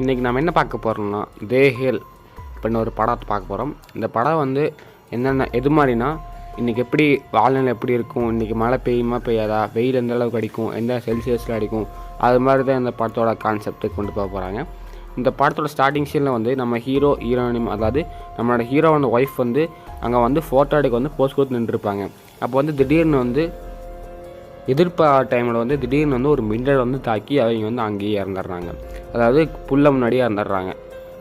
இன்றைக்கி நம்ம என்ன பார்க்க போகிறோம்னா தேஹேல் அப்படின்னு ஒரு படத்தை பார்க்க போகிறோம் இந்த படம் வந்து என்னென்ன எது மாதிரினா இன்றைக்கி எப்படி வாழ்நிலை எப்படி இருக்கும் இன்றைக்கி மழை பெய்யுமா பெய்யாதா வெயில் எந்த அளவுக்கு அடிக்கும் எந்த செல்சியஸில் அடிக்கும் அது மாதிரி தான் இந்த படத்தோட கான்செப்ட்டு கொண்டு போக போகிறாங்க இந்த படத்தோட ஸ்டார்டிங் சீனில் வந்து நம்ம ஹீரோ ஹீரோயினும் அதாவது நம்மளோட ஹீரோவோட ஒய்ஃப் வந்து அங்கே வந்து ஃபோட்டோ எடுக்க வந்து போஸ்ட் கொடுத்து நின்றுருப்பாங்க. அப்போ வந்து திடீர்னு வந்து எதிர்ப்பா டைமில் வந்து திடீர்னு வந்து ஒரு மின்னல் வந்து தாக்கி அவங்க வந்து அங்கேயே இறந்துடுறாங்க. அதாவது புல்ல முன்னாடியே இறந்துடுறாங்க.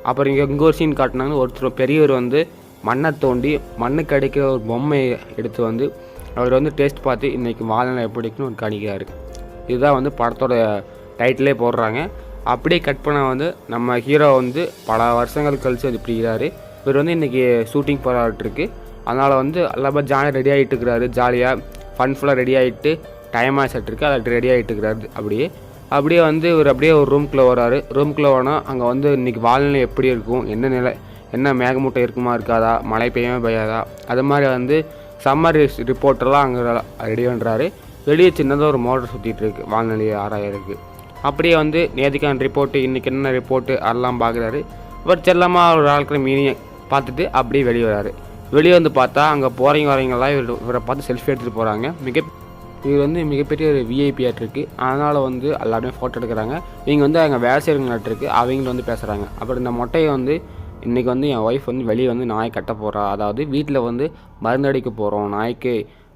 அப்புறம் இங்கே இங்கே ஒரு சீன் காட்டினாங்க. ஒருத்தர் பெரியவர் வந்து மண்ணை தோண்டி மண்ணுக்கு அடிக்கிற ஒரு பொம்மையை எடுத்து வந்து அவர் வந்து டேஸ்ட் பார்த்து இன்றைக்கி வாழை எப்படி ஒரு கணிக்கிறாரு இதுதான் வந்து படத்தோட டைட்டிலே போடுறாங்க. அப்படியே கட் பண்ண வந்து நம்ம ஹீரோ வந்து பல வருஷங்கள் கழிச்சு அது பிடிக்கிறாரு இவர் வந்து இன்றைக்கி ஷூட்டிங் போராட்டிருக்கு அதனால் வந்து எல்லாமே ஜாலியாக ரெடி ஆகிட்டு இருக்கிறாரு. ஜாலியாக ஃபன்ஃபுல்லாக ரெடி ஆகிட்டு டைம் செட் இருக்குது அதை ரெடி ஆகிட்டு இருக்கிறாரு. அப்படியே அப்படியே வந்து இவர் அப்படியே ஒரு ரூம்குள்ளே வராரு ரூம்குள்ளே வரணும் அங்கே வந்து இன்றைக்கி வானிலை எப்படி இருக்கும்? என்ன நிலை என்ன மேகமூட்டம் இருக்குமா இருக்காதா? மழை பெய்யுமா பெய்யாதா? அது மாதிரி வந்து சம்மர் ரிப்போர்ட்டெல்லாம் அங்கே ரெடி பண்ணுறாரு வெளியே சின்னதாக ஒரு மோட்டர் சுற்றிட்டு இருக்கு. வால்நிலையை ஆராயிருக்கு அப்படியே வந்து நேதிக்கான ரிப்போர்ட்டு இன்றைக்கி என்ன ரிப்போர்ட்டு அதெல்லாம் பார்க்குறாரு. இவர் செல்லமாக ஒரு ஆட்கள் மீனியை பார்த்துட்டு அப்படியே வெளியே வராரு வெளியே வந்து பார்த்தா அங்கே போகிறவங்க வரவங்கெல்லாம் இவர் இவரை பார்த்து செல்ஃபி எடுத்துகிட்டு போகிறாங்க மிக இவர் வந்து மிகப்பெரிய ஒரு விஐபி அதனால் வந்து எல்லாருமே ஃபோட்டோ எடுக்கிறாங்க. இவங்க வந்து அங்கே வேலை செய்கிறவங்களாட்டிருக்கு அவங்கள்ட்ட வந்து பேசுகிறாங்க அப்புறம் இந்த மொட்டையை வந்து இன்றைக்கி வந்து என் ஒய்ஃப் வந்து வெளியே வந்து நாய் கட்ட போகிறா அதாவது வீட்டில் வந்து மருந்தடிக்க போகிறோம் நாய்க்கு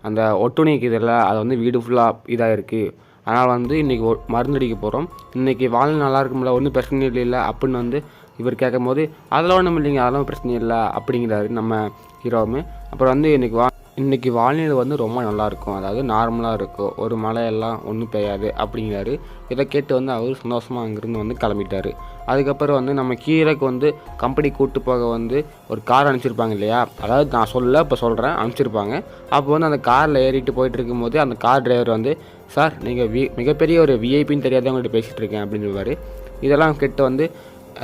அந்த ஒட்டுணிக்கு இதில் அது வந்து வீடு ஃபுல்லாக இதாக இருக்குது அதனால் வந்து இன்றைக்கி மருந்தடிக்க போகிறோம் இன்றைக்கி வாழ் நல்லா இருக்கும்ல. ஒன்றும் பிரச்சனை இல்லை அப்படின்னு வந்து இவர் கேட்கும்போது அதெல்லாம் ஒன்றும் இல்லைங்க. அதெல்லாம் பிரச்சனை இல்லை. அப்படிங்கிறாரு நம்ம ஹீரோவுமே. அப்புறம் வந்து இன்றைக்கி வா இன்றைக்கி வானிலை வந்து ரொம்ப நல்லாயிருக்கும் அதாவது நார்மலாக இருக்கும். ஒரு மழையெல்லாம் ஒன்றும் பெய்யாது அப்படிங்கிறாரு. இதை கேட்டு வந்து அவர் சந்தோஷமாக அங்கேருந்து வந்து கிளம்பிட்டார். அதுக்கப்புறம் வந்து நம்ம கீழக்கு வந்து கம்பெனி கூட்டு போக வந்து ஒரு கார் அனுப்பிச்சிருப்பாங்க இல்லையா? அதாவது நான் சொல்ல இப்போ சொல்கிறேன் அனுப்பிச்சிருப்பாங்க. அப்போ வந்து அந்த காரில் ஏறிட்டு போயிட்டு இருக்கும்போது அந்த கார் டிரைவர் வந்து சார் நீங்கள் வி மிகப்பெரிய ஒரு விஐபின்னு தெரியாதவங்கள்ட்ட பேசிகிட்டு இருக்கேன் அப்படின்னு சொல்லுவார். இதெல்லாம் கேட்டு வந்து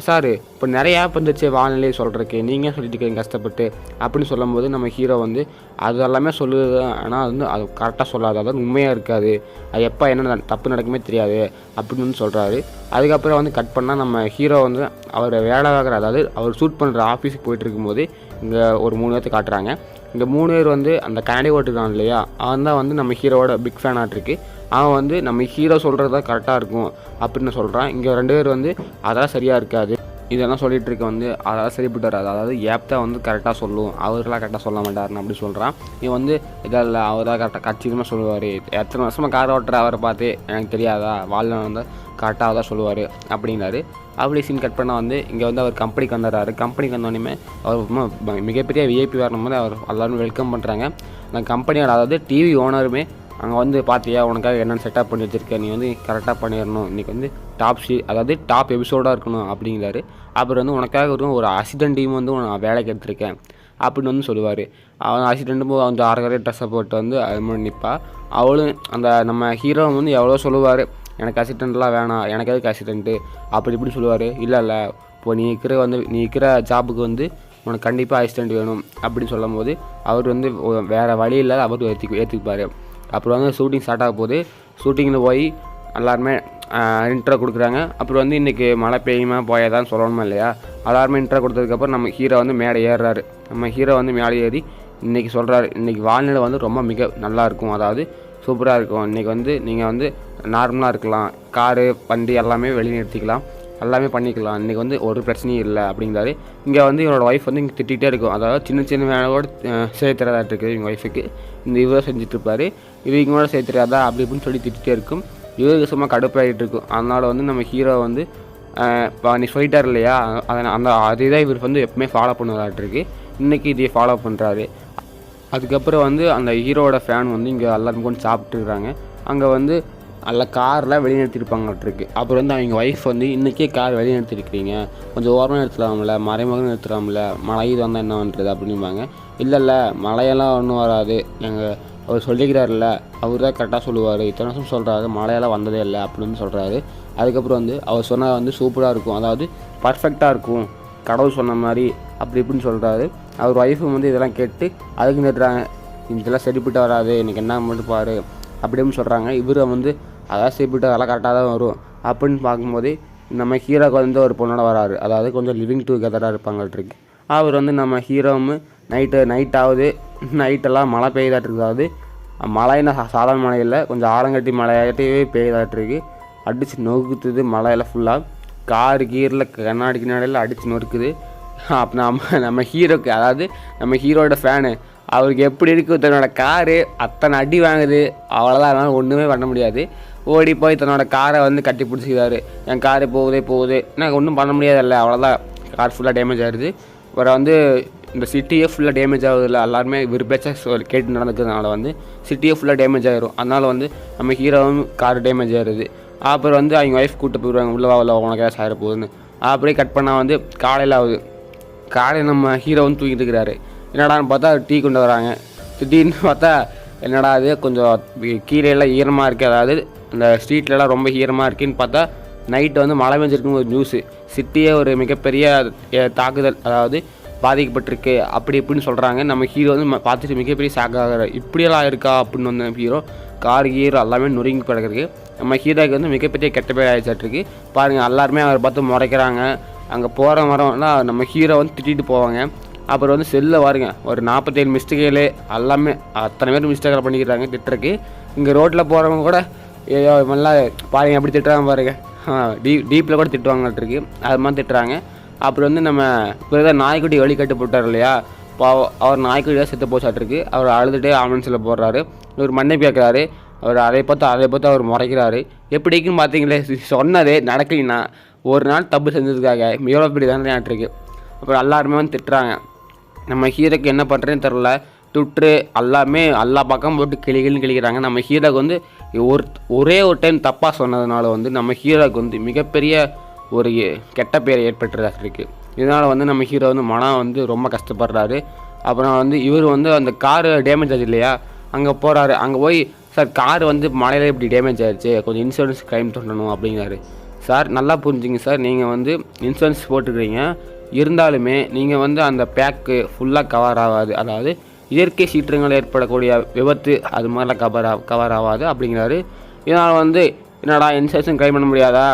சார் இப்போ நிறைய ஆப் வந்துச்சு வானிலை சொல்கிறதுக்கு நீங்கள் சொல்லிட்டு இருக்கீங்க கஷ்டப்பட்டு. அப்படின்னு சொல்லும்போது நம்ம ஹீரோ வந்து அது எல்லாமே சொல்லுது. ஆனால் அது வந்து அது கரெக்டாக சொல்லாது. அதாவது உண்மையாக இருக்காது. அது எப்போ என்ன தப்பு நடக்குமே தெரியாது. அப்படின்னு சொல்கிறாரு அதுக்கப்புறம் வந்து கட் பண்ணால் நம்ம ஹீரோ வந்து அவர் வேலை பார்க்குற அதாவது அவர் ஷூட் பண்ணுற ஆஃபீஸுக்கு போயிட்டு இருக்கும்போது இங்கே ஒரு மூணு பேர்த்து காட்டுறாங்க. இந்த மூணு பேர் வந்து அந்த கனடி ஓட்டுருக்கான் இல்லையா? அவன் தான் வந்து நம்ம ஹீரோவோட பிக் ஃபேன் ஆட்டிருக்கு. அவன் வந்து நம்ம ஹீரோ சொல்கிறது தான் கரெக்டாக இருக்கும் அப்படின்னு சொல்கிறான் இங்கே ரெண்டு பேர் வந்து அதெல்லாம் சரியாக இருக்காது. இதெல்லாம் சொல்லிகிட்டு இருக்க வந்து அதெல்லாம் சரிப்பட்டு வராது. அதாவது ஏப்தா வந்து கரெக்டாக சொல்லும். அவர்லாம் கரெக்டாக சொல்ல மாட்டாருன்னு அப்படி சொல்கிறான் இவன் வந்து இதாக இல்லை அவர் தான் கரெக்டாக கச்சிதமாக சொல்லுவார். எத்தனை வருஷமாக கார் ஓட்டுற அவரை பார்த்து எனக்கு தெரியாதா? வாழ்ல வந்து கரெக்டாக தான் சொல்லுவார் அப்படிங்கிறாரு அப்படி சீன் கட் பண்ணால் வந்து இங்கே வந்து அவர் கம்பெனிக்கு வந்துடுறாரு. கம்பெனிக்கு வந்தோடனே அவர் மிகப்பெரிய விஐபி வரணும் போது அவர் எல்லாரும் வெல்கம் பண்ணுறாங்க அந்த கம்பெனியோட அதாவது டிவி ஓனருமே அங்கே வந்து பார்த்தியா உனக்காக என்னென்னு செட்டப் பண்ணி வச்சிருக்க நீ வந்து கரெக்டாக பண்ணிடணும் இன்றைக்கி வந்து டாப் ஷீ அதாவது டாப் எபிசோடாக இருக்கணும் அப்படிங்கிறாரு. அப்புறம் வந்து உனக்காக ஒரு ஒரு அசிஸ்டன்ட் டீம் வந்து நான் வேலைக்கு எடுத்திருக்கேன் அப்படின்னு வந்து சொல்லுவார். அவன் அசிஸ்டண்ட்டும் அந்த அரைக்கரை ட்ரெஸ்ஸை போட்டு வந்து அது மாதிரி நிற்பா அவளும் அந்த நம்ம ஹீரோ வந்து எவ்வளோ சொல்லுவார் எனக்கு அசிஸ்டண்ட்லாம் வேணாம் எனக்கு எதுக்கு அசிஸ்டண்ட்டு அப்படி இப்படி சொல்லுவார். இல்லை இல்லை இப்போ நீ இருக்கிற வந்து நீ இருக்கிற ஜாபுக்கு வந்து உனக்கு கண்டிப்பாக அசிஸ்டண்ட் வேணும். அப்படின்னு சொல்லும்போது அவர் வந்து வேறு வழி இல்லாத அவர் ஏற்றி ஏற்றுக்குப்பார் அப்புறம் வந்து ஷூட்டிங் ஸ்டார்ட் ஆக போகுது. ஷூட்டிங்கில் போய் எல்லாருமே இன்ட்ரோ கொடுக்குறாங்க. அப்புறம் வந்து இன்றைக்கி மழை பெய்யுமா போயாதான்னு சொல்லணுமா இல்லையா? எல்லாருமே இன்ட்ரோ கொடுத்ததுக்கப்புறம் நம்ம ஹீரோ வந்து மேடை ஏறுறாரு. நம்ம ஹீரோ வந்து மேடை ஏறி இன்றைக்கி சொல்கிறாரு இன்றைக்கி வானிலை வந்து ரொம்ப மிக நல்லா இருக்கும். அதாவது சூப்பராக இருக்கும். இன்றைக்கி வந்து நீங்கள் வந்து நார்மலாக இருக்கலாம். காரு வண்டி எல்லாமே வெளியே நிறுத்திக்கலாம். எல்லாமே பண்ணிக்கலாம். இன்றைக்கி வந்து ஒரு பிரச்சனையும் இல்லை. அப்படிங்கிறாரு. இங்கே வந்து இவரோட ஒய்ஃப் வந்து இங்கே திட்டிகிட்டே இருக்கும். அதாவது சின்ன சின்ன வேலையோட செய்ய தெரியாதாட்டு இருக்குது இவங்க ஒய்ஃபுக்கு இந்த இவரை செஞ்சிட்ருப்பாரு இவங்க இவங்களோட செய்ய தெரியாதா அப்படி இப்படின்னு சொல்லி திட்டிகிட்டே இருக்கும். இவருக்கு சும்மா கடுப்பாகிட்டு இருக்கும். அதனால் வந்து நம்ம ஹீரோ வந்து இப்போ நீ சொல்லிட்டார் இல்லையா? அதை அந்த அதே தான் இவர் வந்து எப்பவுமே ஃபாலோ பண்ணுவதாட்டு இன்றைக்கி இதை ஃபாலோ பண்ணுறாரு அதுக்கப்புறம் வந்து அந்த ஹீரோவோட ஃபேன் வந்து இங்கே எல்லாரும் கொண்டு சாப்பிட்டுருக்காங்க அங்கே வந்து அல்ல கார்லாம் வெளிநிறுத்திருப்பாங்கட்டிருக்கு அப்புறம் வந்து அவங்க ஒய்ஃப் வந்து இன்றைக்கே கார் வெளிநிறுத்திருக்கிறீங்க. கொஞ்சம் ஓரமாக நிறுத்தலாம்ல மறைமுகம் நிறுத்தலாம்ல. மழை இது வந்தால் என்ன பண்ணுறது அப்படின்பாங்க இல்லை இல்லை மழையெல்லாம் ஒன்றும் வராது. எங்கள் அவர் சொல்லிக்கிறாருல்ல அவர் தான் கரெக்டாக சொல்லுவார். இத்தனை வருஷம் சொல்கிறாரு மழையெல்லாம் வந்ததே இல்லை அப்படின்னு சொல்கிறாரு அதுக்கப்புறம் வந்து அவர் சொன்னால் வந்து சூப்பராக இருக்கும். அதாவது பர்ஃபெக்டாக இருக்கும். கடவுள் சொன்ன மாதிரி அப்படி இப்படின்னு சொல்கிறாரு அவர் ஒய்ஃபும் வந்து இதெல்லாம் கேட்டு அதுக்கு நிறுத்துறாங்க இதெல்லாம் சரிப்பட்டு வராது எனக்கு என்ன மட்டும் பாரு சொல்கிறாங்க இவரை வந்து அதான் சரிப்பட்டு அதெல்லாம் கரெக்டாக தான் வரும். அப்படின்னு பார்க்கும்போதே நம்ம ஹீரோக்கு வந்து ஒரு பொண்ணோட வராரு. அதாவது கொஞ்சம் லிவிங் டுகெதராக இருப்பாங்கள்ட்ருக்கு அவர் வந்து நம்ம ஹீரோவும் நைட்டு நைட் ஆகுது. நைட்டெல்லாம் மழை பெய்தாட்டு இருக்காது மழைன்னா சா- சாதாரண மழை இல்லை கொஞ்சம் ஆலங்கட்டி மழையாட்டே பெய்தாட்டிருக்கு. அடித்து நொறுக்குது மழையெல்லாம் ஃபுல்லாக காரு கீரில் கண்ணாடி கிண்ணாடியில் அடித்து நொறுக்குது. அப்போ நம்ம நம்ம ஹீரோக்கு அதாவது நம்ம ஹீரோட ஃபேனு அவருக்கு எப்படி இருக்குது தன்னோட காரு அத்தனை அடி வாங்குது. அவ்வளோதான் அதனால் ஒன்றுமே பண்ண முடியாது. ஓடி போய் தன்னோட காரை வந்து கட்டி பிடிச்சிக்கிறாரு. என் காரு போகுதே போகுது. எனக்கு ஒன்றும் பண்ண முடியாதுல்ல அவ்வளோதான் கார் ஃபுல்லாக டேமேஜ் ஆகிடுது அப்புறம் வந்து இந்த சிட்டியே ஃபுல்லாக டேமேஜ் ஆகுதுல்ல எல்லாருமே விருப்பச்சா சொல் கேட்டு நடந்துக்கிறதுனால வந்து சிட்டியே ஃபுல்லாக டேமேஜ் ஆயிரும். அதனால வந்து நம்ம ஹீரோவும் கார் டேமேஜ் ஆயிடுது அப்புறம் வந்து அவங்க ஒய்ஃப் கூப்பிட்டு போயிடுவாங்க உள்ளவா உள்ள உனக்கு ஏதாச்சும் ஆயிட போகுதுன்னு. அப்படியே கட் பண்ணால் வந்து காலையில் ஆகுது. காலையில் நம்ம ஹீரோவும் வந்து இருக்கிறாரு. என்னடான்னு பார்த்தா டீ கொண்டு வராங்க. திடீர்னு பார்த்தா என்னடா அது கொஞ்சம் கீரையெல்லாம் ஈரமாக இருக்குது அதாவது இந்த ஸ்ட்ரீட்லலாம் ரொம்ப ஈரமாக இருக்குன்னு பார்த்தா நைட்டு வந்து மழை பெஞ்சிருக்குன்னு ஒரு நியூஸு சிட்டியே ஒரு மிகப்பெரிய தாக்குதல். அதாவது பாதிக்கப்பட்டிருக்கு அப்படி இப்படின்னு சொல்கிறாங்க நம்ம ஹீரோ வந்து ம- பார்த்துட்டு மிகப்பெரிய ஷாக் ஆகிறாரு இப்படியெல்லாம் இருக்கா அப்படின்னு வந்து ஹீரோ கார் ஹீரோ எல்லாமே நொறுங்கி கிடக்குறது நம்ம ஹீரோக்கு வந்து மிகப்பெரிய கெட்ட பேர் ஆயிடுச்சாட்டிருக்கு பாருங்கள் எல்லாருமே அவரை பார்த்து முறைக்கிறாங்க. அங்கே போகிற மரம்னா நம்ம ஹீரோ வந்து திட்டிட்டு போவாங்க. அப்புறம் வந்து செல்லை பாருங்க ஒரு நாற்பத்தேழு மிஸ்டேக்கில் எல்லாமே அத்தனை பேர் மிஸ்டேக்கில் பண்ணிக்கிறாங்க திட்டுறக்கு இங்கே ரோட்டில் போகிறவங்க கூட ஏதோ நல்லா பாருங்க எப்படி திட்டுறாங்க பாருங்க. டீ டீப்பில் கூட திட்டுவாங்கன்ட்டு அது மாதிரி திட்டுறாங்க. அப்புறம் வந்து நம்ம இப்போ நாய்க்குட்டி வழி கட்டு போட்டார் இல்லையா? பாவம் அவர் நாய்க்குட்டியாக செத்து போச்சாட்டிருக்கு. அவர் அழுதுகிட்டே ஆம்புலன்ஸில் போடுறாரு இவர் மன்னிப்பு கேட்குறாரு அவர் அதை பார்த்து அதை பார்த்து அவர் முறைக்கிறாரு. எப்படிக்குன்னு பார்த்தீங்களே சொன்னதே நடக்கலைன்னா ஒரு நாள் தப்பு செஞ்சதுக்காக எவ்வளோ பெரிய தானே இருக்கு அப்புறம் எல்லாருமே வந்து திட்டுறாங்க. நம்ம ஹீரோக்கு என்ன பண்ணுறேன்னு தெரில ட்விட்ரு எல்லாமே எல்லா பக்கம் போட்டு கிளிகள்னு கிளிக்கிறாங்க. நம்ம ஹீரோக்கு வந்து ஒரு ஒரே ஒரு டைம் தப்பாக சொன்னதுனால வந்து நம்ம ஹீரோக்கு வந்து மிகப்பெரிய ஒரு கெட்ட பேர் ஏற்பட்டுறதா இருக்குது இதனால் வந்து நம்ம ஹீரோ வந்து மனம் வந்து ரொம்ப கஷ்டப்படுறாரு. அப்புறம் வந்து இவர் வந்து அந்த காரு டேமேஜ் ஆச்சு இல்லையா? அங்கே போகிறாரு அங்கே போய் சார் கார் வந்து மழையில் இப்படி டேமேஜ் ஆயிடுச்சு கொஞ்சம் இன்சூரன்ஸ் கிளைம் பண்ணணும் அப்படிங்கிறாரு. சார் நல்லா புரிஞ்சுங்க சார். நீங்கள் வந்து இன்சூரன்ஸ் போட்டுக்கிறீங்க. இருந்தாலுமே நீங்கள் வந்து அந்த பேக்கு ஃபுல்லாக கவர் ஆகாது. அதாவது இயற்கை சீற்றங்கள் ஏற்படக்கூடிய விபத்து அது மாதிரிலாம் கவர் ஆ கவர் ஆகாது அப்படிங்கிறாரு. இதனால் வந்து என்னடா இன்சூரன்ஸும் கிளைம் பண்ண முடியாதா?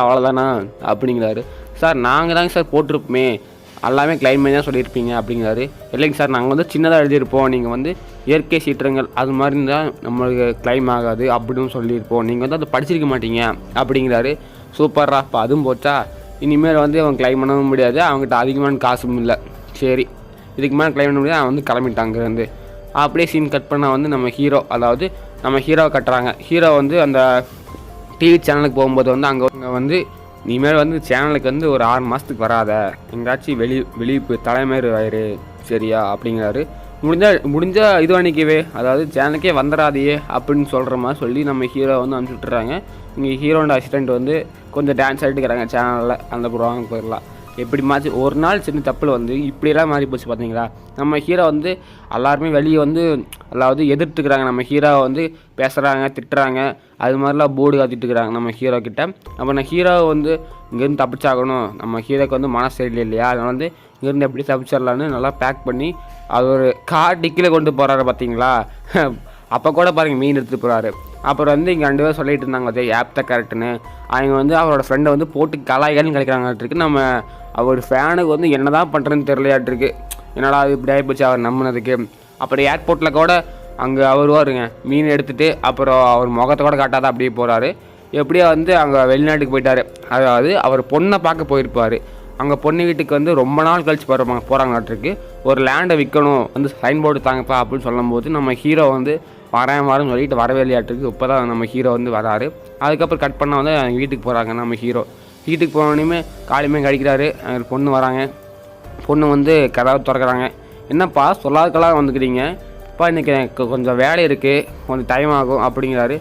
அவ்வளோதானா அப்படிங்கிறாரு. சார் நாங்கள் தாங்க சார் போட்டிருப்போமே. எல்லாமே கிளைம் பண்ணி தான் சொல்லியிருப்பீங்க அப்படிங்கிறாரு. இல்லைங்க சார் நாங்கள் வந்து சின்னதாக எழுதியிருப்போம். நீங்கள் வந்து இயற்கை சீற்றங்கள் அது மாதிரி இருந்தால் நம்மளுக்கு கிளைம் ஆகாது அப்படின்னு சொல்லியிருப்போம். நீங்கள் வந்து அதை படிச்சிருக்க மாட்டீங்க அப்படிங்கிறாரு. சூப்பர்ரா இப்போ அதுவும் போச்சா? இனிமேல் வந்து அவன் கிளைம் பண்ணவும் முடியாது அவங்ககிட்ட அதிகமான காசும் இல்லை. சரி இதுக்கு மேலே கிளைம் பண்ண முடியாது அவன் வந்து கிளம்பிட்டாங்க வந்து அப்படியே சீன் கட் பண்ணால் வந்து நம்ம ஹீரோ அதாவது நம்ம ஹீரோவை கட்டுறாங்க. ஹீரோ வந்து அந்த டிவி சேனலுக்கு போகும்போது வந்து அங்கே அங்கே வந்து இனிமேல் வந்து சேனலுக்கு வந்து ஒரு ஆறு மாதத்துக்கு வராத. எங்கேயாச்சும் வெளி வெளிப்பு தலைமையர் ஆயிரு. சரியா? அப்படிங்கிறாரு. முடிஞ்சால் முடிஞ்சால் இது பண்ணிக்கவே அதாவது சேனலுக்கே வந்துடாதையே அப்படின்னு சொல்கிற மாதிரி சொல்லி நம்ம ஹீரோ வந்து அனுப்பிச்சு விட்டுறாங்க. இங்கே ஹீரோண்ட அசிஸ்டண்ட் வந்து கொஞ்சம் டான்ஸ் ஆகிட்டுக்கிறாங்க சேனலில் அந்த ப்ரோவாங்க போயிடலாம். எப்படி மாற்றி ஒரு நாள் சின்ன தப்பில் வந்து இப்படியெல்லாம் மாறி போச்சு பார்த்தீங்களா நம்ம ஹீரோ வந்து எல்லாருமே வெளியே வந்து அதாவது எதிர்த்துக்கிறாங்க. நம்ம ஹீரோவை வந்து பேசுகிறாங்க திட்டுறாங்க. அது மாதிரிலாம் போர்டு காத்திட்டு இருக்கிறாங்க நம்ம ஹீரோ கிட்ட. அப்போ நான் ஹீரோவை வந்து இங்கேருந்து தப்பிச்சாகணும். நம்ம ஹீரோக்கு வந்து மனசு சரியில்லை இல்லையா? அதனால் வந்து இங்கேருந்து எப்படி தப்பிச்சிடலான்னு நல்லா பேக் பண்ணி அது ஒரு கார் டிக்கில் கொண்டு போகிறாரு பார்த்தீங்களா அப்போ கூட பாருங்கள் மீன் எடுத்துகிட்டு போகிறாரு அப்புறம் வந்து இங்கே ரெண்டு பேரும் சொல்லிட்டு இருந்தாங்க அதே ஆப் தான் கரெக்டுன்னு அவங்க வந்து அவரோட ஃப்ரெண்டை வந்து போட்டு கலாய்கள்னு கிடைக்கிறாங்கட்டிருக்கு நம்ம அவர் ஃபேனுக்கு வந்து என்ன தான் பண்ணுறதுன்னு தெரியலையாட்டிருக்கு. என்னடா அது இப்படி ஆகிப்போச்சு அவர் நம்பினதுக்கு. அப்புறம் ஏர்போர்ட்டில் கூட அங்கே அவர் வருங்க மீன் எடுத்துகிட்டு அப்புறம் அவர் முகத்தை கூட காட்டாத அப்படியே போகிறாரு எப்படியோ வந்து அங்கே வெளிநாட்டுக்கு போயிட்டாரு. அதாவது அவர் பொண்ணை பார்க்க போயிருப்பார். அங்கே பொண்ணு வீட்டுக்கு வந்து ரொம்ப நாள் கழிச்சு போகிறாங்க போகிறாங்களாட்டிருக்கு ஒரு லேண்டை விற்கணும் வந்து சைன் போர்டு தாங்கப்பா அப்படின்னு சொல்லும்போது நம்ம ஹீரோ வந்து வரேன் வரேன்னு சொல்லிட்டு வரவே இல்லையாட்டிருக்கு. இப்போ தான் நம்ம ஹீரோ வந்து வராரு. அதுக்கப்புறம் கட் பண்ண வந்து அவங்க வீட்டுக்கு போகிறாங்க நம்ம ஹீரோ வீட்டுக்கு போனோடனே காலையுமே கழிக்கிறாரு. அங்க பொண்ணு வராங்க. பொண்ணு வந்து கதவை திறக்கிறாங்க. என்னப்பா சொல்லாதக்கெல்லாம் வந்துக்கிறீங்க இப்போ இன்றைக்கி எனக்கு கொஞ்சம் வேலை இருக்குது கொஞ்சம் டைம் ஆகும் அப்படிங்கிறாரு.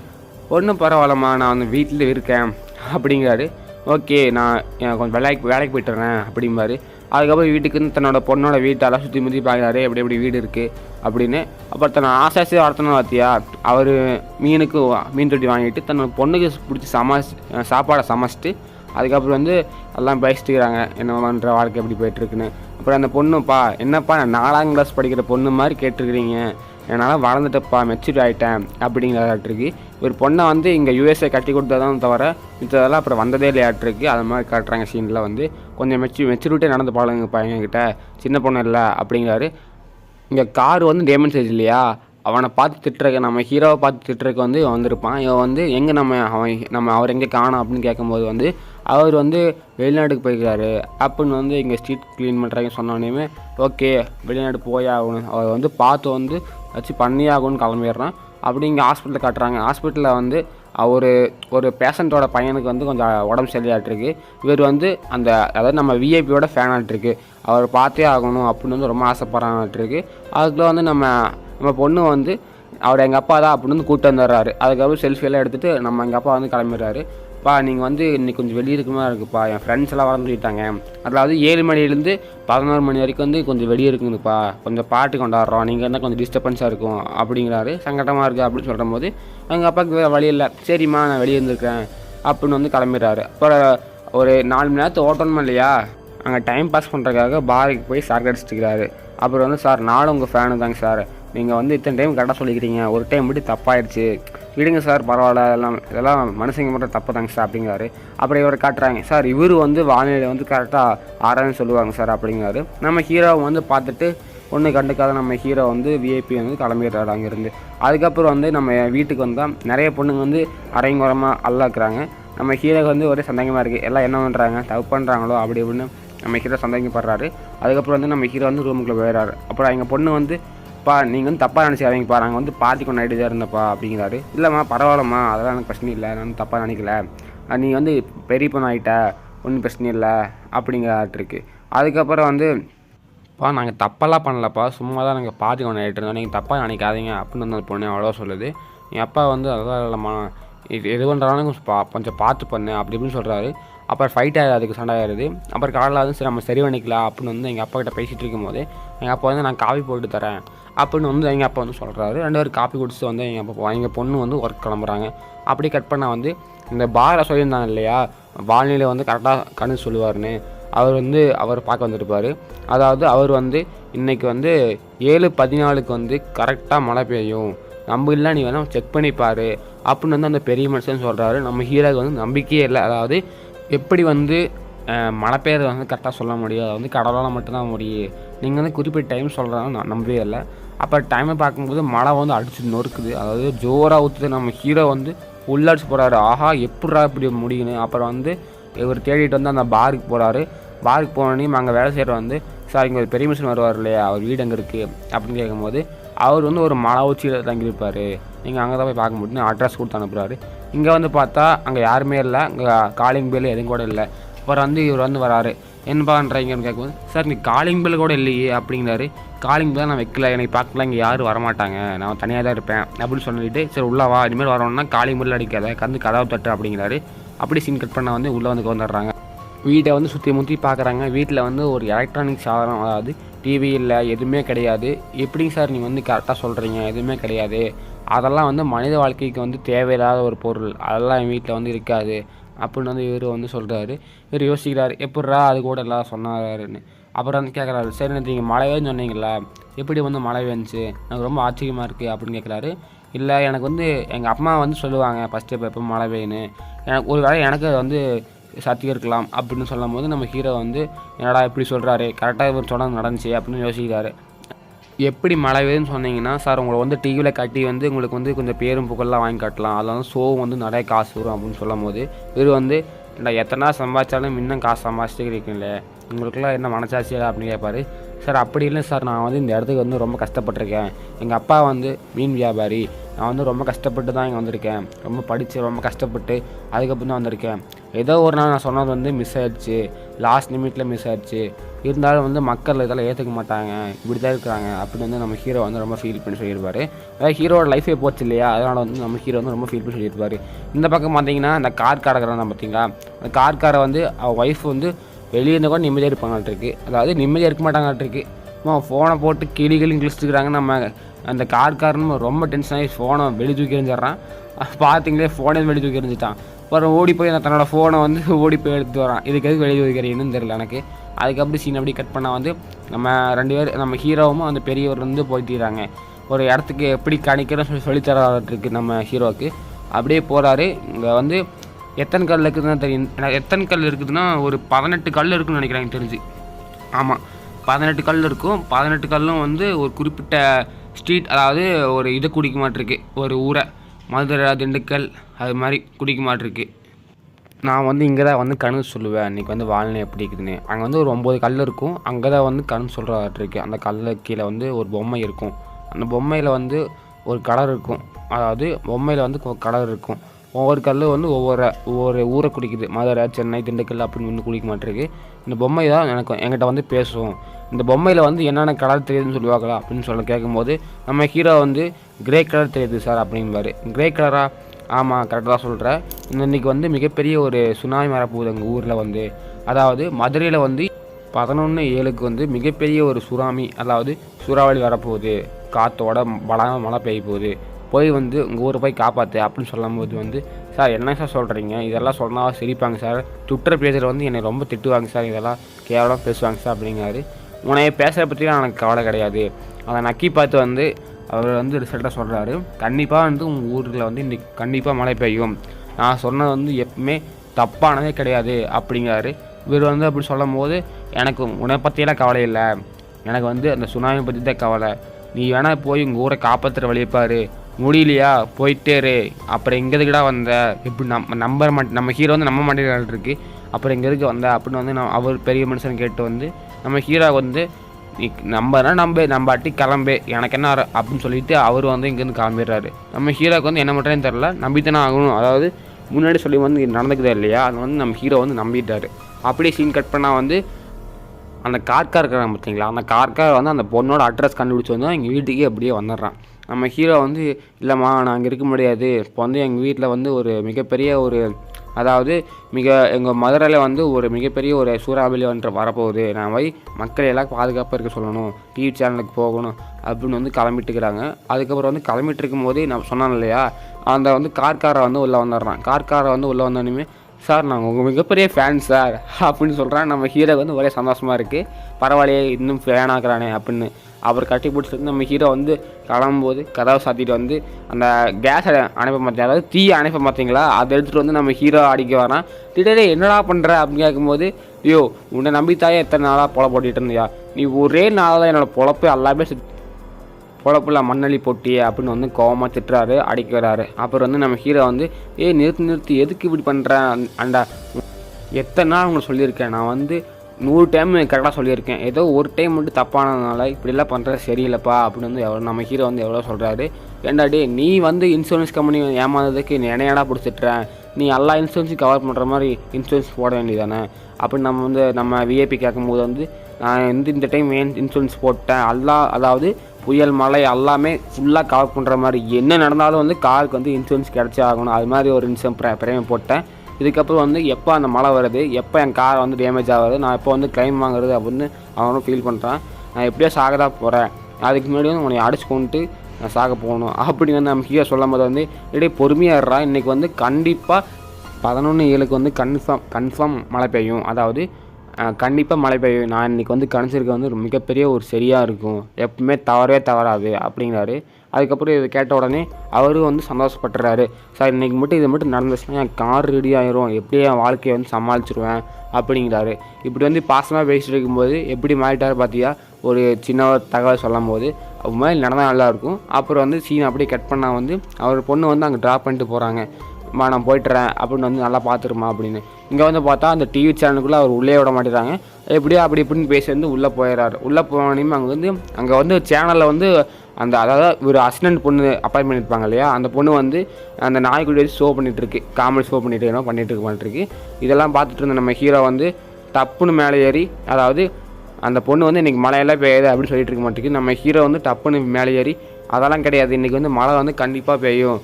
ஒன்றும் பரவாயில்லம்மா. நான் வந்து வீட்டில் இருக்கேன். அப்படிங்கிறாரு. ஓகே நான் கொஞ்சம் வேலைக்கு வேலைக்கு போய்ட்டுறேன் அப்படிம்பாரு. அதுக்கப்புறம் வீட்டுக்கு வந்து தன்னோட பொண்ணோட வீட்டெல்லாம் சுற்றி முற்றி பார்க்குறாரு எப்படி எப்படி வீடு இருக்குது அப்படின்னு. அப்புறம் தன்னை ஆசாசி வளர்த்தணும் பார்த்தியா அவர் மீனுக்கு மீன் தொட்டி வாங்கிட்டு தன்னோட பொண்ணுக்கு பிடிச்சி சமாளி சாப்பாடை சமைச்சிட்டு அதுக்கப்புறம் வந்து எல்லாம் பேசிட்டுக்கிறாங்க என்ன பண்ணுற வாழ்க்கை எப்படி போயிட்டுருக்குன்னு. அப்புறம் அந்த பொண்ணுப்பா என்னப்பா நான் நாலாம் கிளாஸ் படிக்கிற பொண்ணு மாதிரி கேட்டிருக்கிறீங்க. என்னால் வளர்ந்துட்டப்பா மெச்சூர் ஆகிட்டேன் அப்படிங்கிறாட்டிருக்கு ஒரு பொண்ணை வந்து இங்கே யூஎஸ்ஏ கட்டி கொடுத்ததான் தவிர மித்ததெல்லாம் அப்புறம் வந்ததே இல்லையாட்டிருக்கு அது மாதிரி காட்டுறாங்க சீனில் வந்து கொஞ்சம் மெச்சு மெச்சூரிட்டே நடந்து பாருங்க பையன்கிட்ட. சின்ன பொண்ணு இல்லை அப்படிங்கிறாரு. இங்கே கார் வந்து டேமேஜ் ஆயிடுச்சு இல்லையா? அவனை பார்த்து திட்டுறக்க நம்ம ஹீரோவை பார்த்து திட்டுறக்கு வந்து வந்திருப்பான். இவன் வந்து எங்கே நம்ம அவன் நம்ம அவர் எங்கே காணோம் அப்படின்னு கேட்கும்போது வந்து அவர் வந்து வெளிநாட்டுக்கு போய்க்கிறாரு. அப்புடின்னு வந்து இங்கே ஸ்ட்ரீட் க்ளீன் பண்ணுறாங்க சொன்னோடனே ஓகே வெளிநாடு போய் ஆகணும். அவர் வந்து பார்த்து வந்து வச்சு பண்ணி ஆகணும்னு கிளம்பிடுறான். அப்படி இங்கே ஹாஸ்பிட்டலில் காட்டுறாங்க. ஹாஸ்பிட்டலில் வந்து அவர் ஒரு பேஷண்ட்டோட பையனுக்கு வந்து கொஞ்சம் உடம்பு சரியாட்டிருக்கு இவர் வந்து அந்த அதாவது நம்ம விஐபியோட ஃபேன் ஆகிட்டுருக்கு அவர் பார்த்தே ஆகணும் அப்படின்னு வந்து ரொம்ப ஆசைப்படுறான்ட்டுருக்கு அதுக்குள்ள வந்து நம்ம நம்ம பொண்ணு வந்து அவர் எங்கள் அப்பா தான் அப்படின்னு வந்து கூப்பிட்டு வந்துடுறாரு. அதுக்கப்புறம் செல்ஃபி எல்லாம் எடுத்துகிட்டு நம்ம எங்கள் அப்பா வந்து கிளம்பிடுறாரு. பா நீங்கள் வந்து இன்னைக்கு கொஞ்சம் வெளியே இருக்குமா இருக்குப்பா. என் ஃப்ரெண்ட்ஸ் எல்லாம் வரன்னு சொல்லிட்டாங்க. அதாவது ஏழு மணிலேருந்து பதினோரு மணி வரைக்கும் வந்து கொஞ்சம் வெளியே இருக்குங்கப்பா. கொஞ்சம் பாட்டு கொண்டாடுறோம். நீங்கள் இருந்தால் கொஞ்சம் டிஸ்டர்பன்ஸாக இருக்கும் அப்படிங்கிறாரு. சங்கடமாக இருக்குது அப்படின்னு சொல்கிற போது எங்கள் அப்பாவுக்கு வேறு வழி இல்லை. சரிம்மா நான் வெளியே இருந்திருக்கேன் அப்படின்னு வந்து கிளம்பிடுறாரு. அப்புறம் ஒரு நாலு மணி நேரத்து ஓட்டணுமா இல்லையா? அங்கே டைம் பாஸ் பண்ணுறதுக்காக பாருக்கு போய் சார் அடிச்சுக்கிறாரு அப்புறம் வந்து சார் நானும் உங்கள் ஃபேனு தாங்க சார். நீங்கள் வந்து இத்தனை டைம் கரெக்டாக சொல்லிக்கிறீங்க. ஒரு டைம் மட்டும் தப்பாயிடுச்சு. விடுங்க சார் பரவாயில்ல எல்லாம் இதெல்லாம் மனுஷங்க மட்டும் தப்பு தாங்க சார் அப்படிங்கிறாரு. அப்புறம் இவரை காட்டுறாங்க. சார் இவர் வந்து வானிலை வந்து கரெக்டாக ஆறான்னு சொல்லுவாங்க சார் அப்படிங்கிறாரு. நம்ம ஹீரோவை வந்து பார்த்துட்டு ஒன்று கண்டுக்காத நம்ம ஹீரோ வந்து விஐபி வந்து கிளம்பிடுறாரு அங்கேருந்து அதுக்கப்புறம் வந்து நம்ம வீட்டுக்கு வந்தால் நிறைய பொண்ணுங்க வந்து அரைங்குறமாக அல்லாக்குறாங்க. நம்ம ஹீரோக்கு வந்து ஒரே சந்தேகமாக இருக்குது எல்லாம் என்ன பண்ணுறாங்க தப்பு பண்ணுறாங்களோ அப்படி இப்படின்னு நம்ம ஹீரோ சந்தேகப்படுறாரு. அதுக்கப்புறம் வந்து நம்ம ஹீரோ வந்து ரூமுக்குள்ளே போயிடுறாரு. அப்புறம் எங்கள் பொண்ணு வந்து பா நீங்கள் வந்து தப்பாக நினச்சிக்காதீங்கப்பா நாங்கள் வந்து பார்ட்டி கொண்டு நைட்டு தான் இருந்தப்பா அப்படிங்கிறாரு. இல்லைம்மா பரவாயில்லம்மா அதெல்லாம் எனக்கு பிரச்சனை இல்லை. நான் தப்பாக நினைக்கல. நீ வந்து பெரிய பொண்ணு ஆகிட்ட ஒன்றும் பிரச்சனை இல்லை. அப்படிங்கிறாட்டிருக்கு அதுக்கப்புறம் வந்து பா நாங்கள் தப்பெல்லாம் பண்ணலப்பா. சும்மா தான் நாங்கள் பார்ட்டி கொண்டு ஆகிட்டு இருந்தோம். நீங்கள் தப்பாக நினைக்காதீங்க அப்படின்னு வந்து அந்த பொண்ணு அவ்வளோ சொல்லுது. என் அப்பா வந்து அதெல்லாம் இல்லைம்மா. இது எது பண்ணுறாலும் கொஞ்சம் பா கொஞ்சம் பார்த்து பண்ணு. அப்படி இப்படின்னு சொல்கிறாரு அப்புறம் ஃபைட் ஆகுது அதுக்கு சண்டை ஆயிடுது அப்புறம் காலையில் வந்து சரி நம்ம சரி பண்ணிக்கலாம். அப்படின்னு வந்து எங்கள் அப்பா கிட்ட பேசிகிட்டு இருக்கும்போது எங்கள் அப்பா வந்து நான் காஃபி போட்டு தரேன். அப்படின்னு வந்து எங்கள் அப்பா வந்து சொல்கிறாரு ரெண்டு பேரும் காப்பி குடிச்சு வந்து எங்கள் அப்பா எங்கள் பொண்ணு வந்து ஒர்க் கிளம்புறாங்க. அப்படி கட் பண்ணால் வந்து இந்த பாரை சொல்லியிருந்தாங்க இல்லையா? வானிலை வந்து கரெக்டாக கணு சொல்லுவார்னு அவர் வந்து அவர் பார்க்க வந்திருப்பார். அதாவது அவர் வந்து இன்றைக்கி வந்து ஏழு பதினாலுக்கு வந்து கரெக்டாக மழை பெய்யும். நம்ம இல்லை நீ வேணால் செக் பண்ணிப்பார் அப்படின்னு வந்து அந்த பெரிய மனுஷன் சொல்கிறாரு நம்ம ஹீரோக்கு வந்து நம்பிக்கையே இல்லை. அதாவது எப்படி வந்து மழை பெய்யறது வந்து கரெக்டாக சொல்ல முடியும். அது வந்து கடவுளால் மட்டும்தான் முடியும் நீங்கள் வந்து குறிப்பிட்ட டைம் சொல்கிறாங்க நான் நம்பவே இல்லை. அப்போ டைமை பார்க்கும்போது மழை வந்து அடிச்சு நொறுக்குது. அதாவது ஜோராக ஊற்றுது நம்ம ஹீரோ வந்து உள்ளடிச்சு போகிறாரு ஆஹா எப்படா இப்படி முடியணும் அப்புறம் வந்து இவர் தேடிட்டு வந்து அந்த பாருக்கு போகிறாரு பாருக்கு போனோடனே அங்கே வேலை செய்கிற வந்து சார் இங்கே ஒரு பெரிய மிஷின் வருவார் இல்லையா? அவர் வீடு எங்கே இருக்குது அப்படின்னு கேட்கும்போது அவர் வந்து ஒரு மலை உச்சியில் தங்கியிருப்பார் நீங்கள் அங்கே தான் போய் பார்க்க முடியும் அட்ரஸ் கொடுத்து அனுப்புகிறாரு இங்கே வந்து பார்த்தா அங்கே யாருமே இல்லை. அங்கே காலிங் பில் எதுவும் கூட இல்லை. அப்புறம் வந்து இவர் வந்து வராரு. என்ன பண்ணுறீங்கன்னு கேட்கும்போது சார் நீ காலிங் பில் கூட இல்லையே அப்படிங்கிறாரு. காலிங் தான் நான் வைக்கல. எனக்கு பார்க்கலாம் இங்கே யாரும் வரமாட்டாங்க. நான் தனியாக தான் இருப்பேன் அப்படின்னு சொல்லிட்டு சரி உள்ளே வா இனிமேல் வரணும்னா காலிங் பில் அடிக்காத. கந்து கதவை தட்டு அப்படிங்கிறாரு. அப்படி சீன் கட் பண்ண வந்து உள்ளே வந்து வந்துடுறாங்க வீட்டை வந்து சுற்றி முற்றி பார்க்குறாங்க. வீட்டில் வந்து ஒரு எலக்ட்ரானிக் சாதனம் அதாவது டிவி இல்லை எதுவுமே கிடையாது. எப்படிங்க சார் நீங்கள் வந்து கரெக்டாக சொல்கிறீங்க எதுவுமே கிடையாது. அதெல்லாம் வந்து மனித வாழ்க்கைக்கு வந்து தேவையில்லாத ஒரு பொருள். அதெல்லாம் என் வீட்டில் வந்து இருக்காது. அப்படின்னு வந்து இவர் வந்து சொல்கிறாரு இவர் யோசிக்கிறார். எப்பட்றா அது கூட எல்லாம் சொன்னாருன்னு அப்புறம் வந்து கேட்குறாரு சரி நீங்கள் மழை பெய்யும்னு சொன்னீங்கல்ல எப்படி வந்து மழை பெஞ்சுச்சு எனக்கு ரொம்ப ஆச்சரியமாக இருக்குது அப்படின்னு கேட்குறாரு இல்லை எனக்கு வந்து எங்கள் அம்மா வந்து சொல்லுவாங்க ஃபஸ்ட்டு இப்போ எப்போ மழை பெய்யுன்னு. எனக்கு ஒரு வேளை எனக்கு வந்து சத்தியம் இருக்கலாம் அப்படின்னு சொல்லும் போது நம்ம ஹீரோ வந்து என்னடா இப்படி சொல்கிறாரு கரெக்டாக இவர் சொன்னது நடந்துச்சு அப்படின்னு யோசிக்கிறாரு. எப்படி மழை பெய்யுதுன்னு சொன்னீங்கன்னா சார் உங்களை வந்து டிவியில் கட்டி வந்து உங்களுக்கு வந்து கொஞ்சம் பேரும் புகழ்லாம் வாங்கி காட்டலாம். அதில் வந்து ஷோவும் வந்து நிறைய காசு வரும் அப்படின்னு சொல்லும் போது இவர் வந்து நான் எத்தனை சம்பாதிச்சாலும் இன்னும் காசு சம்பாதிச்சுட்டு இருக்கீங்களே? உங்களுக்குலாம் என்ன மனசாட்சியா அப்படின்னு கேட்பாரு. சார் அப்படி இல்லை சார். நான் வந்து இந்த இடத்துக்கு வந்து ரொம்ப கஷ்டப்பட்டிருக்கேன். எங்கள் அப்பா வந்து மீன் வியாபாரி. நான் வந்து ரொம்ப கஷ்டப்பட்டு தான் இங்கே வந்திருக்கேன். ரொம்ப படித்து ரொம்ப கஷ்டப்பட்டு அதுக்கப்புறம் தான் வந்திருக்கேன். ஏதோ ஒரு நாள் நான் சொன்னது வந்து மிஸ் ஆயிடுச்சு. லாஸ்ட் நிமிட்டில் மிஸ் ஆயிடுச்சு. இருந்தாலும் வந்து மக்கள் இதெல்லாம் ஏற்றுக்க மாட்டாங்க. இப்படி தான் இருக்கிறாங்க. அப்படின்னு வந்து நம்ம ஹீரோ வந்து ரொம்ப ஃபீல் பண்ணி சொல்லியிருப்பார் அதாவது ஹீரோட லைஃபே போச்சு இல்லையா? அதனால் வந்து நம்ம ஹீரோ வந்து ரொம்ப ஃபீல் பண்ணி சொல்லியிருப்பார் இந்த பக்கம் பார்த்தீங்கன்னா அந்த கார் காரக்கிறான் பார்த்தீங்களா? அந்த கார் காரை வந்து அவள் ஒய்ஃப் வந்து வெளியே இருந்து கூட நிம்மதியாக இருப்பாங்கள்ட்டிருக்கு அதாவது நிம்மதியாக இருக்க மாட்டாங்கள்ட்டிருக்கு அம்மா ஃபோனை போட்டு கிளி கிளி கிழிச்சிட்டுக்கிறாங்க நம்ம அந்த கார்காரனும் ரொம்ப டென்ஷன் ஆகி ஃபோனை வெளி தூக்கி எறிஞ்சிட்றான். பார்த்தீங்களே ஃபோனே வெளி தூக்கி எறிஞ்சிட்டான். அப்புறம் ஓடி போய் நான் தன்னோட ஃபோனை வந்து ஓடி போய் எடுத்து வரான். இதுக்கு எதுக்கு வெளியே வைக்கிறீங்கன்னு தெரியல எனக்கு. அதுக்கப்புறம் சீன் அப்படி கட் பண்ணால் வந்து நம்ம ரெண்டு பேர் நம்ம ஹீரோவும் அந்த பெரியவர் வந்து போயிட்டுறாங்க ஒரு இடத்துக்கு எப்படி கணிக்கிறோன்னு சொல்லி சொல்லித்தராருக்கு நம்ம ஹீரோவுக்கு அப்படியே போகிறாரு இங்கே வந்து எத்தனை கல் இருக்குதுன்னு தெரியும். எனக்கு எத்தனை கல் இருக்குதுன்னா ஒரு பதினெட்டு கல் இருக்குன்னு நினைக்கிறேன் எனக்கு தெரிஞ்சு. ஆமாம் பதினெட்டு கல் இருக்கும். பதினெட்டு கல்லும் வந்து ஒரு குறிப்பிட்ட ஸ்ட்ரீட் அதாவது ஒரு இதை குடிக்க மாட்டிருக்கு. ஒரு ஊரை. மதுரை திண்டுக்கல் அது மாதிரி குடிக்க மாட்டிருக்கு. நான் வந்து இங்கே தான் வந்து கணக்கு சொல்லுவேன். இன்றைக்கி வந்து வாழ்நிலை எப்படி இருக்குதுன்னு. அங்கே வந்து ஒரு ஒம்பது கல் இருக்கும். அங்கே தான் வந்து கணக்கு சொல்கிறாட்டிருக்கு அந்த கல்லு கீழே வந்து ஒரு பொம்மை இருக்கும். அந்த பொம்மையில் வந்து ஒரு கலர் இருக்கும். அதாவது பொம்மையில் வந்து கலர் இருக்கும். ஒவ்வொரு கல் வந்து ஒவ்வொரு ஒவ்வொரு ஊரை குடிக்குது. மதுரை சென்னை திண்டுக்கல் அப்படின்னு வந்து குடிக்க மாட்டிருக்கு. இந்த பொம்மை தான் எனக்கு என்கிட்ட வந்து பேசும். இந்த பொம்மையில் வந்து என்னென்ன கலர் தெரியுதுன்னு சொல்லுவாங்களா அப்படின்னு சொல்ல கேட்கும்போது நம்ம ஹீரோ வந்து கிரே கலர் தெரியுது சார் அப்படின்பாரு. கிரே கலரா ஆமாம் கரெக்டாக தான் சொல்கிறேன் இன்னைக்கு வந்து மிகப்பெரிய ஒரு சுனாமி வரப்போகுது எங்கள் ஊரில் வந்து. அதாவது மதுரையில் வந்து பதினொன்று ஏழுக்கு வந்து மிகப்பெரிய ஒரு சுறாமி அதாவது சூறாவளி வரப்போகுது. காற்றோட பலமாக மழை பெய்ய போகுது. போய் வந்து உங்கள் ஊரை போய் காப்பாற்று அப்படின்னு சொல்லும்போது வந்து சார் என்ன சார் சொல்கிறீங்க இதெல்லாம் சொன்னால் சிரிப்பாங்க சார் ட்விட்டர் பேஜில் வந்து என்னை ரொம்ப திட்டுவாங்க சார் இதெல்லாம் கேவலம் பேசுவாங்க சார் அப்படிங்கிறாரு. உன்னைய பேசுகிற பற்றிலாம் எனக்கு கவலை கிடையாது. அதை நக்கி பார்த்து வந்து அவர் வந்து ரிசல்ட்டாக சொல்கிறாரு கண்டிப்பாக வந்து உங்கள் ஊரில் வந்து இன்றைக்கி கண்டிப்பாக மழை பெய்யும். நான் சொன்னது வந்து எப்பவுமே தப்பானதே கிடையாது அப்படிங்கிறாரு. இவர் வந்து அப்படி சொல்லும் போது எனக்கு உன்னை பற்றியெல்லாம் கவலை இல்லை. எனக்கு வந்து அந்த சுனாமி பற்றி தான் கவலை. நீ வேணால் போய் உங்கள் ஊரை காப்பாற்றுற வழியப்பார் முடியலையா? போயிட்டேரு அப்புறம் எங்கே வந்த? இப்படி நம்ம நம்பர் மாட்டே நம்ம ஹீரோ வந்து நம்ப மாட்டேங்கிறாள் இருக்குது அப்புறம் எங்கே எதுக்கு வந்த? அப்படின்னு வந்து நான் அவர் பெரிய மனுஷன் கேட்டு வந்து நம்ம ஹீரோ வந்து நீ நம்பனா நம்ப நம்ம அட்டி கிளம்பு எனக்கு என்ன அப்படின்னு சொல்லிட்டு அவர் வந்து இங்கேருந்து கிளம்பிடுறாரு. நம்ம ஹீரோக்கு வந்து என்ன பண்ணுறேன்னு தெரில நம்பித்தானே ஆகணும். அதாவது முன்னாடி சொல்லி வந்து நடந்துக்குதா இல்லையா? அது வந்து நம்ம ஹீரோ வந்து நம்பிட்டாரு. அப்படியே சீன் கட் பண்ணால் வந்து அந்த கார்கார் இருக்கிறாங்க பார்த்தீங்களா? அந்த கார்கார் வந்து அந்த பொண்ணோட அட்ரஸ் கண்டுபிடிச்சி வந்து எங்கள் வீட்டுக்கே அப்படியே வந்துடுறான். நம்ம ஹீரோ வந்து இல்லைம்மா நான் அங்கே இருக்க முடியாது. இப்போ வந்து எங்கள் வீட்டில் வந்து ஒரு மிகப்பெரிய ஒரு அதாவது மிக எங்கள் மதுரையில் வந்து ஒரு மிகப்பெரிய ஒரு சூறாவளி வந்து வரப்போகுது. நான் போய் மக்களை எல்லாம் பாதுகாப்பாக இருக்க சொல்லணும். டிவி சேனலுக்கு போகணும் அப்படின்னு வந்து கிளம்பிட்டுக்கிறாங்க. அதுக்கப்புறம் வந்து கிளம்பிட்டு இருக்கும்போதே நான் சொன்னேன் இல்லையா அந்த வந்து கார்காரை வந்து உள்ளே வந்துடுறான் கார்காரை வந்து உள்ளே வந்தோடனே சார் நாங்கள் உங்கள் மிகப்பெரிய ஃபேன் சார் அப்படின்னு சொல்கிறேன் நம்ம ஹீரோ வந்து ஒரே சந்தோஷமாக இருக்குது பரவாயில்லையே இன்னும் ஃபேன் ஆகிறானே அப்படின்னு அவர் கட்டி பிடிச்சிருந்து நம்ம ஹீரோ வந்து கிளம்பும்போது கதவை சாத்திட்டு வந்து அந்த கேஸை அணைப்ப மாட்டேன் அதாவது தீ அனுப்ப மாட்டீங்களா அதை எடுத்துகிட்டு வந்து நம்ம ஹீரோ அடிக்க வரான்? திடீர்னு என்னடா பண்ணுற அப்படின்னு கேட்கும்போது ஐயோ உன்னை நம்பித்தாயே எத்தனை நாளாக பொழ போட்டுட்டு இருந்தியா? நீ ஒரே நாளாக தான் என்னோடய பொழப்பு எல்லாமே சுத் பொழப்புல மண்ணளி பொட்டி அப்படின்னு வந்து கோவமாக திட்டுறாரு அடிக்கிறாரு அப்புறம் வந்து நம்ம ஹீரோ வந்து ஏய் நிறுத்தி நிறுத்தி எதுக்கு இப்படி பண்ணுறேன் அண்டா எத்தனை நாள் உங்களுக்கு சொல்லியிருக்கேன். நான் வந்து நூறு டைம் கரெக்டாக சொல்லியிருக்கேன். ஏதோ ஒரு டைம் மட்டும் தப்பானதுனால இப்படிலாம் பண்ணுறது சரியில்லைப்பா அப்படின்னு வந்து எவ்வளோ நம்ம ஹீரோ வந்து எவ்வளோ சொல்கிறாரு ஏண்டாடி நீ வந்து இன்சூரன்ஸ் கம்பெனி ஏமாந்ததுக்கு நீ என்னையடா பிடிச்சிட்றேன் நீ எல்லா இன்சூரன்ஸும் கவர் பண்ணுற மாதிரி இன்சூரன்ஸ் போட வேண்டியதானே அப்படின்னு நம்ம வந்து நம்ம விஐபி கேட்கும்போது வந்து நான் வந்து இந்த டைம் ஏன் இன்சூரன்ஸ் போட்டேன்? எல்லா அதாவது புயல் மழை எல்லாமே ஃபுல்லாக கவர் பண்ணுற மாதிரி என்ன நடந்தாலும் வந்து காருக்கு வந்து இன்சூரன்ஸ் கிடச்சே ஆகணும். அது மாதிரி ஒரு இன்சூரன்ஸ் பிரேமியம் போட்டேன். இதுக்கப்புறம் வந்து எப்போ அந்த மழை வருது எப்போ என் கார் வந்து டேமேஜ் ஆகுது நான் எப்போ வந்து கிளைம் வாங்குறது அப்படின்னு அவனும் ஃபீல் பண்ணுறான் நான் எப்படியோ சாக தான் போகிறேன் அதுக்கு முன்னாடி வந்து உன்னை அடிச்சு கொண்டு நான் சாக போகணும். அப்படி வந்து நம்ம ஹீரோ சொல்லும் போது வந்து இடையே பொறுமையாடுறா இன்றைக்கி வந்து கண்டிப்பாக பதினொன்று ஏழுக்கு வந்து கன்ஃபார்ம் கன்ஃபார்ம் மழை பெய்யும். அதாவது கண்டிப்பாக மழை பெய்யும். நான் இன்றைக்கி வந்து கணிச்சிருக்க வந்து மிகப்பெரிய ஒரு சரியாக இருக்கும். எப்பவுமே தவறவே தவறாது. அப்படிங்கிறாரு அதுக்கப்புறம் இதை கேட்ட உடனே அவரும் வந்து சந்தோஷப்பட்டுறாரு. சார் இன்றைக்கி மட்டும் இது மட்டும் நடந்துச்சுன்னா என் கார் ரெடி ஆயிரும். எப்படி என் வாழ்க்கையை வந்து சமாளிச்சிருவேன். அப்படிங்கிறாரு. இப்படி வந்து பாசமாக பேசிட்டு இருக்கும்போது எப்படி மாறிட்டாரு பார்த்தியா ஒரு சின்ன தகவல் சொல்லும் போது அது மாதிரி நடந்தால் நல்லாயிருக்கும். அப்புறம் வந்து சீன் அப்படியே கட் பண்ணால் வந்து அவர் பொண்ணு வந்து அங்கே ட்ராப் பண்ணிட்டு போகிறாங்க மா நான் போயிட்டுறேன். அப்படின்னு வந்து நல்லா பார்த்துருமா அப்படின்னு. இங்கே வந்து பார்த்தா அந்த டிவி சேனலுக்குள்ளே அவர் உள்ளே விட மாட்டேறாங்க. எப்படியோ அப்படி இப்படின்னு பேசி வந்து உள்ளே போயிடறாரு உள்ளே போனோடனே அங்கே வந்து அங்கே வந்து சேனலில் வந்து அந்த அதாவது ஒரு அசிடண்ட் பொண்ணு அப்பாயின் பண்ணியிருப்பாங்க இல்லையா? அந்த பொண்ணு வந்து அந்த நாய்க்குடி வச்சு ஷோ பண்ணிகிட்ருக்கு காமெடி ஷோ பண்ணிட்டு என்ன பண்ணிட்டு இருக்கு இதெல்லாம் பார்த்துட்டு இருந்த நம்ம ஹீரோ வந்து டப்புன்னு மேலே ஏறி அதாவது அந்த பொண்ணு வந்து இன்றைக்கி மழையெல்லாம் பெய்யுது அப்படின்னு சொல்லிட்டு இருக்க மாட்டேங்குது நம்ம ஹீரோ வந்து டப்புன்னு மேலே ஏறி அதெல்லாம் கிடையாது. இன்றைக்கி வந்து மழை வந்து கண்டிப்பாக பெய்யும்.